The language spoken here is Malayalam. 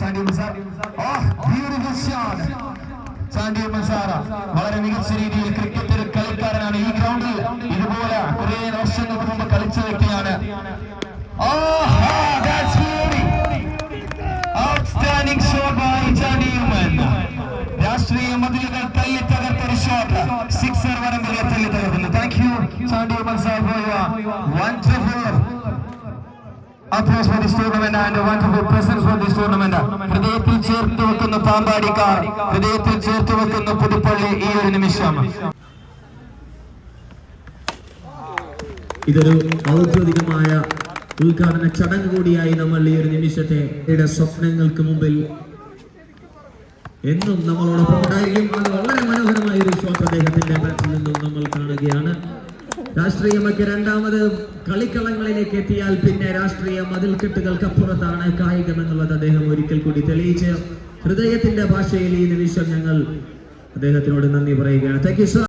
സാൻഡി മസാർ ഓ ബ്യൂട്ടിഫുൾ സാൻഡി വളരെ മികച്ച രീതിയിൽ ക്രിക്കറ്റ് ഒരു കളിക്കാരനാണ് ഈ ഗ്രൗണ്ടിൽ ഇതുപോലെ കുറെ വർഷങ്ങൾക്ക് മുമ്പ് കളിച്ച വ്യക്തിയാണ്. സിക്സർ വരമ്പിലെ തല്ലി തകർക്കുന്നു thank you Chandy Oommen. Sir for your wonderful applause for this tournament and wonderful presence for this tournament. ഹൃദയത്തിൽ ചേർത്ത് വെക്കുന്ന പാമ്പാടിക്കാർ ഹൃദയത്തിൽ ചേർത്ത് വെക്കുന്ന പുതുപ്പള്ളി ഈ ഒരു നിമിഷം ഇതൊരു ഔദ്യോഗികമായ ഉദ്ഘാടന ചടങ്ങ് കൂടിയായി നമ്മൾ ഈ ഒരു നിമിഷത്തെ സ്വപ്നങ്ങൾക്ക് മുമ്പിൽ എന്നും നമ്മളോടൊപ്പം ഉണ്ടായിരിക്കും രാഷ്ട്രീയമൊക്കെ രണ്ടാമത് കളിക്കളങ്ങളിലേക്ക് എത്തിയാൽ പിന്നെ രാഷ്ട്രീയ മതിൽക്കെട്ടുകൾക്കപ്പുറത്താണ് കായികം എന്നുള്ളത് അദ്ദേഹം ഒരിക്കൽ കൂടി തെളിയിച്ച് ഹൃദയത്തിന്റെ ഭാഷയിൽ ഈ നിമിഷം ഞങ്ങൾ അദ്ദേഹത്തിനോട് നന്ദി പറയുകയാണ്. Thank you